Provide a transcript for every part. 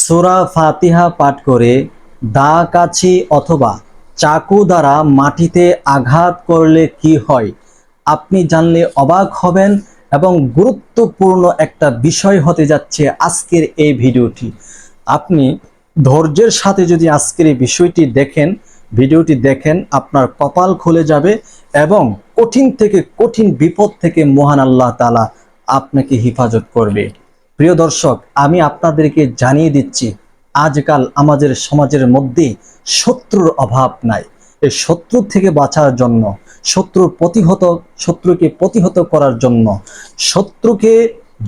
সোরা ফাতিহা পাঠ করে দা কাছি অথবা চাকু দ্বারা মাটিতে আঘাত করলে কি হয়? আপনি জানলে অবাক হবেন এবং গুরুত্বপূর্ণ একটা বিষয় হতে যাচ্ছে আজকের এই ভিডিওটি। আপনি ধৈর্যের সাথে যদি আজকের এই বিষয়টি দেখেন, ভিডিওটি দেখেন, আপনার কপাল খুলে যাবে এবং কঠিন থেকে কঠিন বিপদ থেকে মহান আল্লাহ তালা আপনাকে হেফাজত করবে। প্রিয় দর্শক, আমি আপনাদেরকে জানিয়ে দিচ্ছি, আজকাল আমাদের সমাজের মধ্যে শত্রুর অভাব নাই। এই শত্রু থেকে বাঁচার জন্য, শত্রুর প্রতিহত, শত্রুকে প্রতিহত করার জন্য, শত্রুকে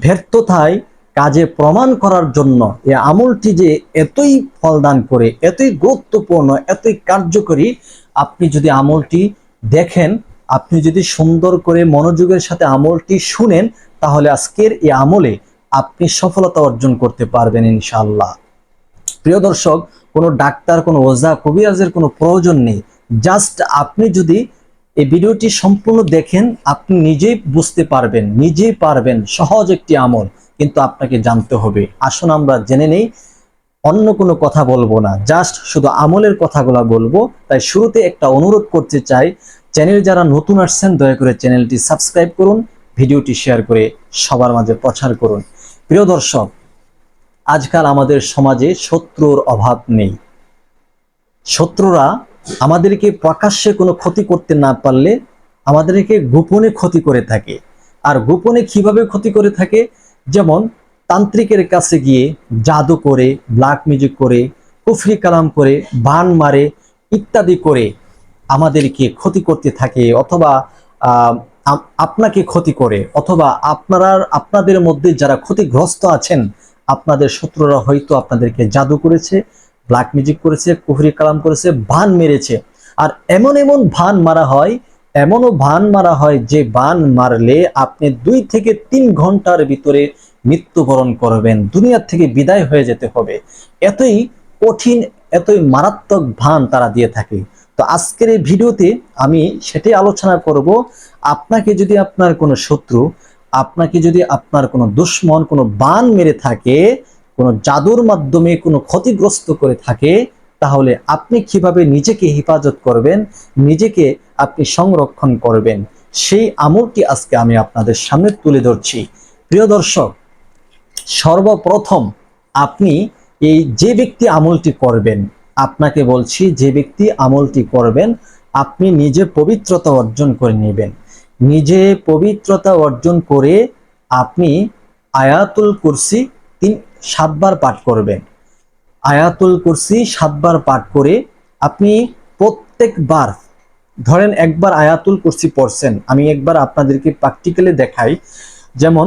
ব্যর্থতায় কাজে প্রমাণ করার জন্য এই আমলটি যে এতই ফলদান করে, এতই গুরুত্বপূর্ণ, এতই কার্যকরী, আপনি যদি আমলটি দেখেন, আপনি যদি সুন্দর করে মনোযোগের সাথে আমলটি শুনেন, তাহলে আজকের এই আমলে আপনি সফলতা অর্জন করতে পারবেন ইনশাআল্লাহ। প্রিয় দর্শক, কোনো ডাক্তার, কোনো ওজা, কবিরাজের কোনো প্রয়োজন নেই। জাস্ট আপনি যদি এই ভিডিওটি সম্পূর্ণ দেখেন, আপনি নিজেই বুঝতে পারবেন, নিজেই পারবেন, সহজ একটি আমল, কিন্তু আপনাকে জানতে হবে। আসুন আমরা জেনে নেই, অন্য কোনো কথা বলব না। জাস্ট শুধু আমলের কথাগুলো বলব। তাই শুরুতে একটা অনুরোধ করতে চাই, চ্যানেল যারা নতুন আসছেন, দয়া করে চ্যানেলটি সাবস্ক্রাইব করুন, ভিডিওটি শেয়ার করে সবার মাঝে প্রচার করুন। প্রিয় দর্শক, আজকাল আমাদের সমাজে শত্রুর অভাব নেই। শত্রুরা আমাদেরকে প্রকাশ্যে কোনো ক্ষতি করতে না পারলে আমাদেরকে গোপনে ক্ষতি করে থাকে। আর গোপনে কীভাবে ক্ষতি করে থাকে? যেমন তান্ত্রিকের কাছে গিয়ে জাদু করে ব্ল্যাক মিউজিক করে, কুফরি কালাম করে, বান মারে ইত্যাদি করে আমাদেরকে ক্ষতি করতে থাকে অথবা আপনাকে ক্ষতি করে অথবা আপনারা আপনাদের মধ্যে যারা ক্ষতিগ্রস্ত আছেন, আপনাদের শত্রুরা হয়তো আপনাদেরকে জাদু করেছে ব্ল্যাক মিউজিক করেছে কুফরি কালাম করেছে ভান মেরেছে। আর এমন এমন ভান মারা হয়, এমনও ভান মারা হয় যে বান মারলে আপনি দুই থেকে তিন ঘণ্টার ভিতরে মৃত্যুবরণ করবেন। দুনিয়ার থেকে বিদায় হয়ে যেতে হবে। এতই কঠিন, এতই মারাত্মক ভান তারা দিয়ে থাকে। তো আজকের এই ভিডিওতে আমি সেটাই আলোচনা করব, আপনাকে যদি আপনার কোনো শত্রু, আপনাকে যদি আপনার কোনো দুশ্মন, কোনো বান মেরে থাকে, কোনো জাদুর মাধ্যমে কোনো ক্ষতিগ্রস্ত করে থাকে, তাহলে আপনি কীভাবে নিজেকে হেফাজত করবেন, নিজেকে আপনি সংরক্ষণ করবেন, সেই আমলটি আজকে আমি আপনাদের সামনে তুলে ধরছি। প্রিয় দর্শক, সর্বপ্রথম আপনি এই যে ব্যক্তি আমলটি করবেন আপনাকে বলছি, যে ব্যক্তি আমলটি করবেন, আপনি নিজে পবিত্রতা অর্জন করে নেবেন। নিজে পবিত্রতা অর্জন করে আপনি আয়াতুল কুরসি তিন, সাতবার পাঠ করবেন। আয়াতুল কুরসি সাতবার পাঠ করে আপনি প্রত্যেকবার, ধরেন একবার আয়াতুল কুরসি পড়ছেন, আমি একবার আপনাদেরকে প্র্যাকটিক্যালি দেখাই। যেমন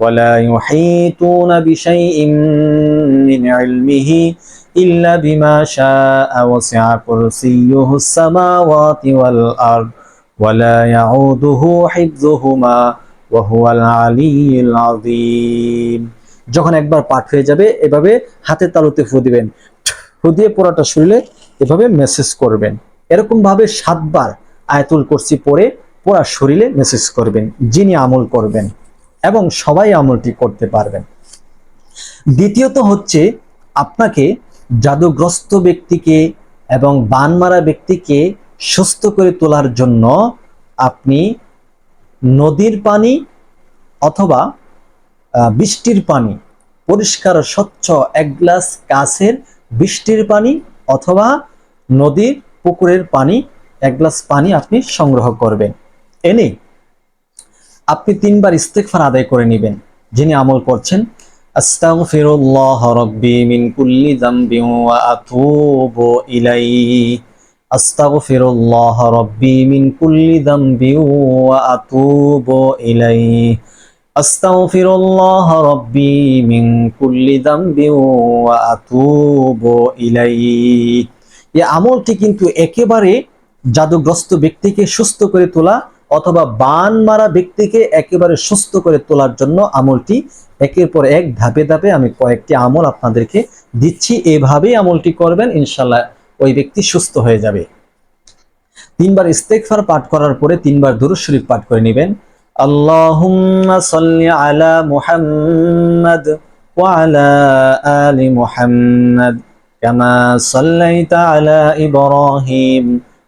ولا يحيطون بشيء من علمه إلا بما شاء وسع كرسيه السماوات والأرض ولا يعوده حفظهما وهو العلي العظيم যখন একবার পাঠ হয়ে যাবে এভাবে হাতের তালুতে ফু দিবেন ফু দিয়ে পুরোটা শরীরে এভাবে মেসেজ করবেন এরকম ভাবে সাতবার আয়াতুল কুরসি পড়ে পুরা শরীরে মেসেজ করবেন যিনি আমল করবেন এবং সবাই আমলটি করতে পারবেন। দ্বিতীয়ত হচ্ছে আপনাকে জাদুগ্রস্ত ব্যক্তিকে এবং বান মারা ব্যক্তিকে সুস্থ করে তোলার জন্য আপনি নদীর পানি অথবা বৃষ্টির পানি, পরিষ্কার স্বচ্ছ এক গ্লাস কাছের বৃষ্টির পানি অথবা নদীর পুকুরের পানি, এক গ্লাস পানি আপনি সংগ্রহ করবেন। এনে আপনি তিনবার ইস্তেকফার আদায় করে নেবেন, যিনি আমল করছেন। আস্তাগফিরুল্লাহ রাব্বি মিন কুল্লি যামবিন ওয়া আতুবু ইলাইহি। আস্তাগফিরুল্লাহ রাব্বি মিন কুল্লি যামবিন ওয়া আতুবু ইলাইহি। আস্তাগফিরুল্লাহ রাব্বি মিন কুল্লি যামবিন ওয়া আতুবু ইলাইহি। এই আমলটি কিন্তু একেবারে জাদুগ্রস্ত ব্যক্তিকে সুস্থ করে তোলা অথবা বান মারা ব্যক্তিকে একেবারে সুস্থ করে তোলার জন্য আমলটি একের পর এক ধাপে ধাপে আমি কয়েকটি আমল আপনাদেরকে দিচ্ছি। এভাবেই আমলটি করবেন ইনশাল্লাহ ওই ব্যক্তি সুস্থ হয়ে যাবে। তিনবার ইস্তেগফার পাঠ করার পরে তিনবার দুরূদ শরীফ পাঠ করে নেবেন। সাল্লি আলা আলা আলা ইব্রাহিম।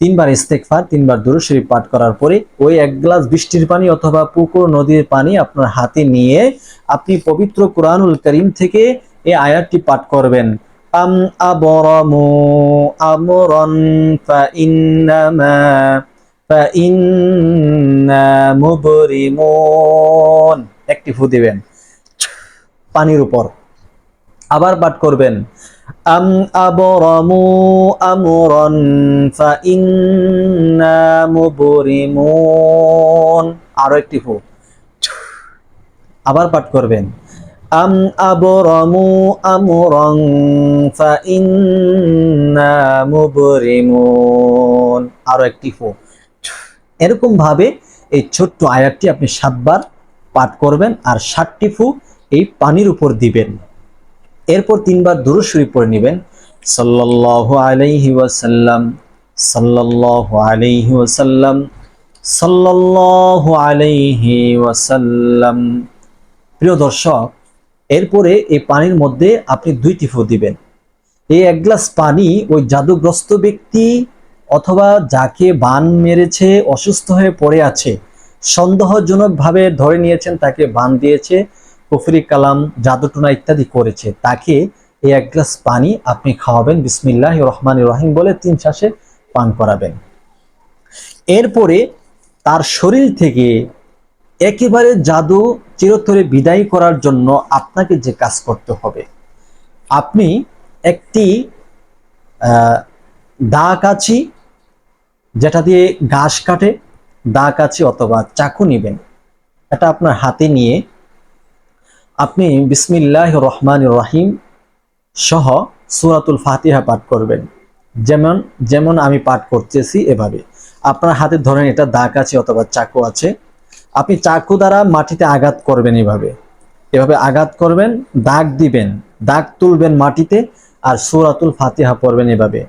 তিনবার ইস্তেকফার তিনবার দুরূদ শরীফ পাঠ করার পরে ওই এক গ্লাস বৃষ্টির পানি অথবা পুকুর, নদীর পানি আপনার হাতে নিয়ে আপনি পবিত্র কোরআনুল করিম থেকে এই আয়াতটি পাঠ করবেন। একটি ফু দিবেন, পানির উপর। আবার পাঠ করবেন আম আবরামু আমরান ফাইন্না মুবরিমুন আরও একটি ফু আবার পাঠ করবেন। আম আবরামু আমরান ফাইন্না মুবরিমুন আরও একটি ফু এরকম ভাবে এই ছোট্ট আয়াতটি আপনি সাতবার পাঠ করবেন আর ষাটটি ফু এই পানির উপর দিবেন। এরপর তিনবার দুরূদ শরীফ পড়ে নেবেন। সাল্লাল্লাহু আলাইহি ওয়াসাল্লাম, সাল্লাল্লাহু আলাইহি ওয়াসাল্লাম, সাল্লাল্লাহু আলাইহি ওয়াসাল্লাম। প্রিয় দর্শক, এরপরে এই পানির মধ্যে আপনি দুইটি ফু দিবেন। এই এক গ্লাস পানি ওই জাদুগ্রস্ত ব্যক্তি অথবা যাকে বান মেরেছে, অসুস্থ হয়ে পড়ে আছে, সন্দেহজনকভাবে ধরে নিয়েছেন, তাকে বান দিয়েছে কুফরি কালাম জাদুটুনা ইত্যাদি করেছে। তাকে এই এক গ্লাস পানি আপনি খাওয়াবেন বিসমিল্লাহ রহমান রহিম বলে তিন শ্বাসে পান করাবেন। এরপরে তার শরীর থেকে একেবারে জাদু চিরতরে বিদায় করার জন্য আপনাকে যে কাজ করতে হবে, আপনি একটি দা কাছি যেটা দিয়ে ঘাস কাটে দা কাছি অথবা চাকু নেবেন, এটা আপনার হাতে নিয়ে আপনি বিসমিল্লাহ রহমান রহিম সহ সুরাতুল ফাতিহা পাঠ করবেন। যেমন যেমন আমি পাঠ করতেছি এভাবে। আপনার হাতে ধরেন এটা দাগ আছে অথবা চাকু আছে। আপনি চাকু দ্বারা মাটিতে আঘাত করবেন এভাবে। এভাবে আঘাত করবেন, দাগ দিবেন, দাগ তুলবেন মাটিতে আর সুরাতুল ফাতিহা পড়বেন এভাবে।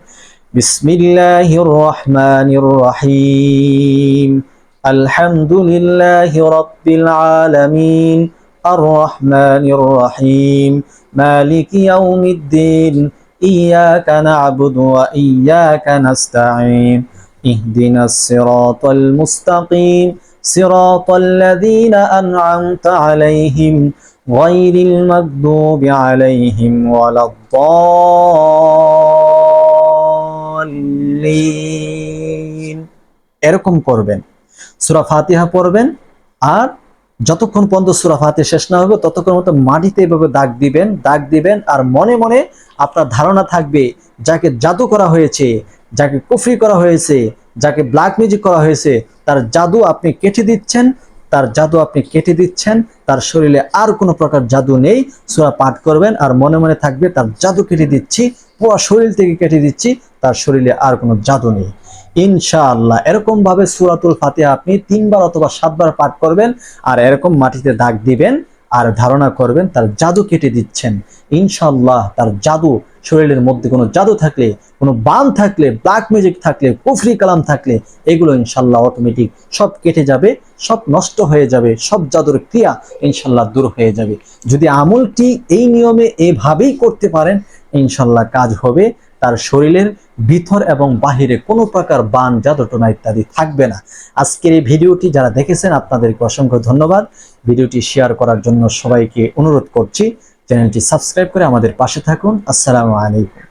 বিসমিল্লাহির রহমানির রহিম। আলহামদুলিল্লাহি রাব্বিল আলামিন। الرحمن الرحيم مالك يوم الدين إياك نعبد وإياك نستعين اهدنا الصراط المستقيم صراط الذين أنعمت عليهم غير المغضوب عليهم ولا الضالين এরকম করবেন সূরা ফাতিহা পড়বেন আর যতক্ষণ পর্যন্ত সুরা ফাতে শেষ না হবে ততক্ষণ মতো মাটিতে এভাবে দাগ দিবেন দাগ দিবেন আর মনে মনে আপনার ধারণা থাকবে, যাকে জাদু করা হয়েছে, যাকে কুফরি করা হয়েছে, যাকে ব্ল্যাক মিউজিক করা হয়েছে, তার জাদু আপনি কেটে দিচ্ছেন, তার জাদু আপনি কেটে দিচ্ছেন, তার শরীরে আর কোনো প্রকার জাদু নেই, সুরা পাঠ করবেন আর মনে মনে থাকবে, তার জাদু কেটে দিচ্ছি, পুরো শরীর থেকে কেটে দিচ্ছি, তার শরীরে আর কোনো জাদু নেই। ইনশাআল্লাহ। এরকম ভাবে সুরাতুল ফাতিহা আপনি তিনবার অথবা সাতবার পাঠ করবেন আর এরকম মাটিতে দাগ দিবেন আর ধারণা করবেন তার জাদু কেটে দিচ্ছেন। ইনশাল্লাহ তার জাদু শরীরের মধ্যে কোনো জাদু থাকলে, কোনো বান থাকলে ব্ল্যাক ম্যাজিক থাকলে, কুফরি কালাম থাকলে, এগুলো ইনশাল্লাহ অটোমেটিক সব কেটে যাবে, সব নষ্ট হয়ে যাবে, সব জাদুর ক্রিয়া ইনশাল্লাহ দূর হয়ে যাবে। যদি আমলটি এই নিয়মে এভাবেই করতে পারেন ইনশাল্লাহ কাজ হবে। তার শরীরের ভিতর এবং বাহিরে কোনো প্রকার বান জাদুটনা ইত্যাদি থাকবে না। আজকের এই ভিডিওটি যারা দেখেছেন, আপনাদেরকে অসংখ্য ধন্যবাদ। ভিডিওটি শেয়ার করার জন্য সবাইকে অনুরোধ করছি, চ্যানেলটি সাবস্ক্রাইব করে আমাদের পাশে থাকুন। আসসালামু আলাইকুম।